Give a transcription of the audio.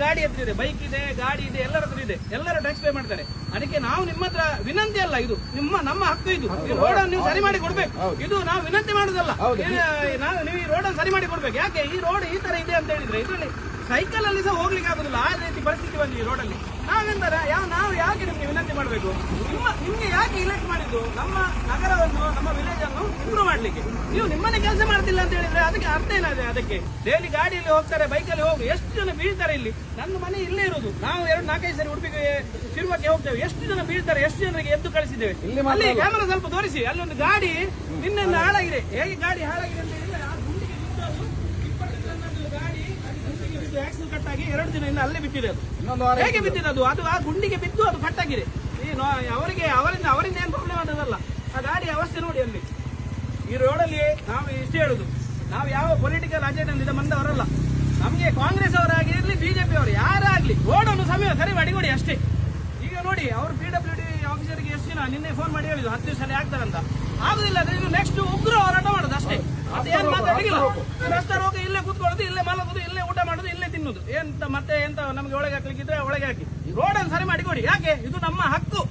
ಗಾಡಿ ಹತ್ರ ಇದೆ ಬೈಕ್ ಇದೆ ಗಾಡಿ ಇದೆ ಎಲ್ಲರ ಹತ್ರ ಇದೆ. ಎಲ್ಲರೂ ಟ್ಯಾಕ್ಸ್ ಪೇ ಮಾಡ್ತಾರೆ. ಅದಕ್ಕೆ ನಾವು ನಿಮ್ಮ ಹತ್ರ ವಿನಂತಿ ಅಲ್ಲ ಇದು ನಿಮ್ಮ ನಮ್ಮ ಹಕ್ಕು ಇದು. ರೋಡ್ ನೀವು ಸರಿ ಮಾಡಿ ಕೊಡ್ಬೇಕು. ಇದು ನಾವು ವಿನಂತಿ ಮಾಡುದಲ್ಲ. ಏನ್- ನಾವು ನೀವು ಈ ರೋಡ್ ಸರಿ ಮಾಡಿ ಕೊಡ್ಬೇಕು. ಯಾಕೆ? ಈ ರೋಡ್ ಈ ತರ ಇದೆ ಅಂತ ಹೇಳಿದ್ರೆ ಇದರಲ್ಲಿ ಸೈಕಲ್ ಅಲ್ಲಿ ಸಹ ಹೋಗ್ಲಿಕ್ಕೆ ಆಗುದಿಲ್ಲ. ಆ ರೀತಿ ಪರಿಸ್ಥಿತಿ ಬಂದ್ವಿ ಈ ರೋಡಲ್ಲಿ ನಾವೆಂದರೆ ಯಾವ ನಾವು ಯಾಕೆ ನಿಮ್ಗೆ ವಿನಂತಿ ಮಾಡಬೇಕು? ನಿಮ್ಮ ನಿಮ್ಗೆ ಯಾಕೆ ಇಲೆಕ್ಟ್ ಮಾಡಿದ್ದು? ನಮ್ಮ ನಗರವನ್ನು ನಮ್ಮ ವಿಲೇಜ್ ಅನ್ನು ಮಾಡ್ಲಿಕ್ಕೆ ನೀವು ನಿಮ್ಮನೆ ಕೆಲಸ ಮಾಡ್ತಿಲ್ಲ ಅಂತ ಹೇಳಿದ್ರೆ ಅದಕ್ಕೆ ಅರ್ಥ ಏನಾದ್ರೆ ಅದಕ್ಕೆ. ಡೈಲಿ ಗಾಡಿಯಲ್ಲಿ ಹೋಗ್ತಾರೆ ಬೈಕಲ್ಲಿ ಹೋಗು ಎಷ್ಟು ಜನ ಬೀಳ್ತಾರೆ ಇಲ್ಲಿ? ನನ್ನ ಮನೆ ಇಲ್ಲೇ ಇರೋದು. ನಾವು ಎರಡು ನಾಲ್ಕೈದು ಸರಿ ಉಡುಪಿಗೆ ಶಿರ್ವಕ್ಕೆ ಹೋಗ್ತೇವೆ. ಎಷ್ಟು ಜನ ಬೀಳ್ತಾರೆ ಎಷ್ಟು ಜನರಿಗೆ ಎದ್ದು ಕಳಿಸಿದ್ದೇವೆ? ಅಲ್ಲಿ ಕ್ಯಾಮರಾ ಸ್ವಲ್ಪ ತೋರಿಸಿ. ಅಲ್ಲೊಂದು ಗಾಡಿ ನಿನ್ನೆಂದ ಹಾಳಾಗಿದೆ. ಹೇಗೆ ಗಾಡಿ ಹಾಳಾಗಿದೆ ಅಂತ ಹೇಳಿದ್ರೆ ಆ ಗುಂಡಿಗೆ ಬಿದ್ದು ಅದು ಇಪ್ಪತ್ತು ಟನ್ನದ್ದು ಗಾಡಿ ಅಲ್ಲಿ ಗುಂಡಿಗೆ ಬಿದ್ದು ಆಕ್ಸಿಲ್ ಕಟ್ ಆಗಿ ಎರಡು ದಿನದಿಂದ ಅಲ್ಲೇ ಬಿಟ್ಟಿದೆ ಅದು. ಹೇಗೆ ಬಿದ್ದಿದೆ ಅದು? ಅದು ಆ ಗುಂಡಿಗೆ ಬಿದ್ದು ಅದು ಕಟ್ಟಾಗಿದೆ ಅವರಿಗೆ ಅವರಿಂದ ಅವರಿಂದ ಏನು ಪ್ರಾಬ್ಲಮ್ ಆದದಲ್ಲ ಆ ಗಾಡಿ ಅವಸ್ಥೆ ನೋಡಿ ಅಲ್ಲಿ ಈ ರೋಡಲ್ಲಿ ನಾವು ಇಷ್ಟೇ ಹೇಳುದು. ನಾವು ಯಾವ ಪೊಲಿಟಿಕಲ್ ಅಜೆಂಡದಿಂದ ಬಂದವರಲ್ಲ. ನಮಗೆ ಕಾಂಗ್ರೆಸ್ ಅವರಾಗಿರ್ಲಿ ಬಿಜೆಪಿ ಅವರು ಯಾರಾಗ್ಲಿ ರೋಡನ್ನು ಸಮಯ ಸರಿ ಮಾಡಿಕೊಡಿ ಅಷ್ಟೇ. ಈಗ ನೋಡಿ, ಅವರು ಪಿ ಡಬ್ಲ್ಯೂ ಡಿ ಆಫೀಸರ್ಗೆ ಎಷ್ಟು ದಿನ ನಿನ್ನೆ ಫೋನ್ ಮಾಡಿ ಹೇಳಿದ್ರು, ಹತ್ತು ದಿವಸ ಆಗ್ತಾರಂತ ಆಗುದಿಲ್ಲ ನೆಕ್ಸ್ಟ್ ಉಗ್ರ ಹೋರಾಟ ಮಾಡೋದು ಅಷ್ಟೇ. ಮತ್ತೆ ಏನ್ ರಸ್ತೆ ರೋಗ ಇಲ್ಲೇ ಕೂತ್ಕೊಳ್ಳೋದು, ಇಲ್ಲೇ ಮಲಗೋದು, ಇಲ್ಲೇ ಊಟ ಮಾಡೋದು, ಇಲ್ಲೇ ತಿನ್ನುದು. ಎಂತ ಮತ್ತೆ ಎಂತ ನಮಗೆ ಒಳಗೆ ಹಾಕ್ಲಿಕ್ಕಿದ್ರೆ ಒಳಗೆ ಹಾಕಿ. ರೋಡನ್ನು ಸರಿ ಮಾಡಿಕೊಡಿ ಯಾಕೆ? ಇದು ನಮ್ಮ ಹಕ್ಕು.